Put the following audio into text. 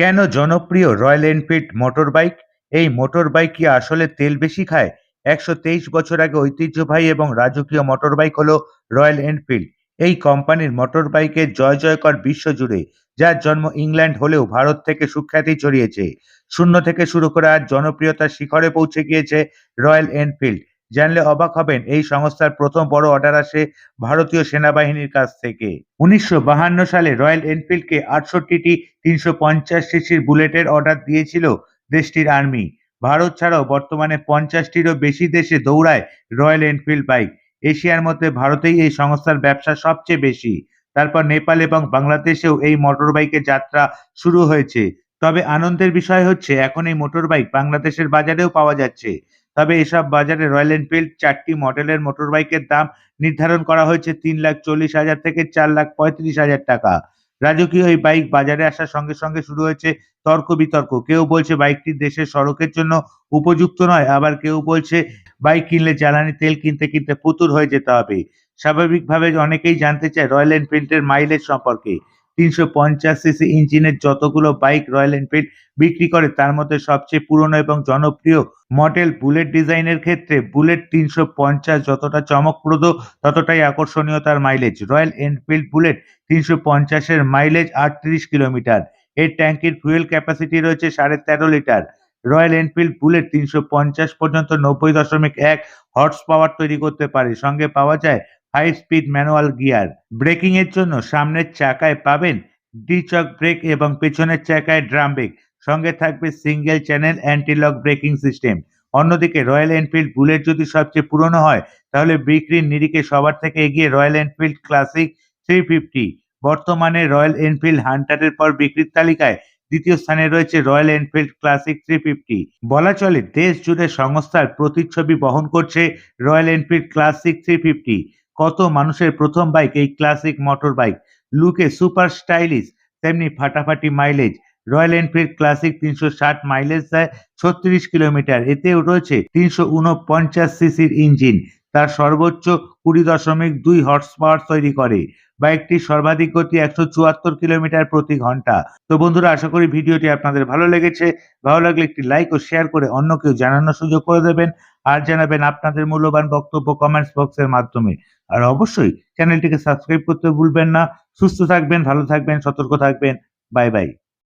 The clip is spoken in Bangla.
কেন জনপ্রিয় রয়্যাল এনফিল্ড মোটর বাইক এই মোটরবাইক কি আসলে তেল বেশি খায়? একশো তেইশ বছর আগে ঐতিহ্যবাহী এবং রাজকীয় মোটর বাইক হলো রয়্যাল এনফিল্ড। এই কোম্পানির মোটরবাইকের জয়-জয়কার বিশ্বজুড়ে, যার জন্ম ইংল্যান্ড হলেও ভারত থেকে সুখ্যাতি ছড়িয়েছে। শূন্য থেকে শুরু করে আজ জনপ্রিয়তার শিখরে পৌঁছে গিয়েছে রয়্যাল এনফিল্ড। জানলে অবাক হবেন এই সংস্থার প্রথম বড় অর্ডার আসে ভারতীয় সেনাবাহিনীর কাছ থেকে। উনিশশো সালে রয়্যাল এনফিল্ডকে আটষট্টিটি তিনশো পঞ্চাশ সিসির বুলেটের অর্ডার দিয়েছিল দেশটির আর্মি। ভারত ছাড়াও বর্তমানে পঞ্চাশটিরও বেশি দেশে দৌড়ায় রয়্যাল এনফিল্ড বাইক। এশিয়ার মধ্যে ভারতেই এই সংস্থার ব্যবসা সবচেয়ে বেশি। তারপর নেপাল এবং বাংলাদেশেও এই মোটরবাইকের যাত্রা শুরু হয়েছে। তবে আনন্দের বিষয় হচ্ছে, এখন এই মোটরবাইক বাংলাদেশের বাজারেও পাওয়া যাচ্ছে। তবে এসব বাজারে রয়্যাল এনফিল্ড চারটি মডেলের মোটরবাইকের দাম নির্ধারণ করা হয়েছে তিন লাখ চল্লিশ হাজার থেকে চার লাখ পঁয়ত্রিশ হাজার টাকা। রাজকীয় এই বাইক বাজারে আসার সঙ্গে সঙ্গে শুরু হয়েছে তর্ক বিতর্ক। কেউ বলছে বাইকটি দেশের সড়কের জন্য উপযুক্ত নয়, আবার কেউ বলছে বাইক কিনলে জ্বালানি তেল কিনতে কিনতে ফুতুর হয়ে যেতে হবে। স্বাভাবিকভাবে অনেকেই জানতে চায় রয়্যাল এনফিল্ডের মাইলেজ সম্পর্কে। তিনশো পঞ্চাশ সিসি ইঞ্জিনের যতগুলো বাইক রয়্যাল এনফিল্ড বিক্রি করে, তার মধ্যে সবচেয়ে পুরনো এবং জনপ্রিয় মডেল বুলেট ডিজাইনের ক্ষেত্রে বুলেট তিনশো পঞ্চাশ যতটা চমকপ্রদ, ততটাই আকর্ষণীয় তার মাইলেজ। রয়্যাল এনফিল্ড বুলেট তিনশো পঞ্চাশের মাইলেজ আটত্রিশ কিলোমিটার। এর ট্যাঙ্কির ফুয়েল ক্যাপাসিটি রয়েছে সাড়ে তেরো লিটার। রয়্যাল এনফিল্ড বুলেট তিনশো পঞ্চাশ পর্যন্ত নব্বই দশমিক এক হর্স পাওয়ার তৈরি করতে পারে। সঙ্গে পাওয়া যায় five speed manual gear. Braking এর জন্য সামনের চাকায় পাবেন ডি-চক ব্রেক এবং পেছনের চাকায় ড্রাম ব্রেক। সঙ্গে থাকবে single channel antilock braking system. অন্যদিকে রয়্যাল এনফিল্ড বুলেট যদি সবচেয়ে পুরনো হয়, তাহলে বিক্রির নিরিখে সবার থেকে এগিয়ে Royal Enfield Classic three fifty. বর্তমানে রয়্যাল এনফিল্ড হান্টারের পর বিক্রির তালিকায় দ্বিতীয় স্থানে রয়েছে Royal Enfield Classic three fifty. বলা চলে, দেশ জুড়ে সংস্থার প্রতিচ্ছবি বহন করছে Royal Enfield Classic three fifty. কত মানুষের প্রথম বাইক এই ক্লাসিক মোটর বাইক। লুকে সুপার স্টাইলিশ তেমনি ফাটাফাটি মাইলেজ। রয়্যাল এনফিল্ড ক্লাসিক তিনশো ষাট মাইলেজ দেয়, ছত্রিশ কিলোমিটার। এতেও রয়েছে তিনশো ঊনপঞ্চাশ সিসির ইঞ্জিন। তার সর্বোচ্চ কুড়ি দশমিক দুই হর্স পাওয়ার তৈরি করে। বাইকটির সর্বাধিক গতি একশো চুয়াত্তর কিলোমিটার প্রতি ঘণ্টা। তো বন্ধুরা আশা করি ভিডিওটি আপনাদের ভালো লেগেছে। ভালো লাগলে একটি লাইক ও শেয়ার করে অন্য কেউ জানানোর সুযোগ করে দেবেন। আর জানাবেন আপনাদের মূল্যবান বক্তব্য কমেন্টস বক্সের মাধ্যমে। আর অবশ্যই চ্যানেলটিকে সাবস্ক্রাইব করতে ভুলবেন না। সুস্থ থাকবেন, ভালো থাকবেন, সতর্ক থাকবেন। Bye bye.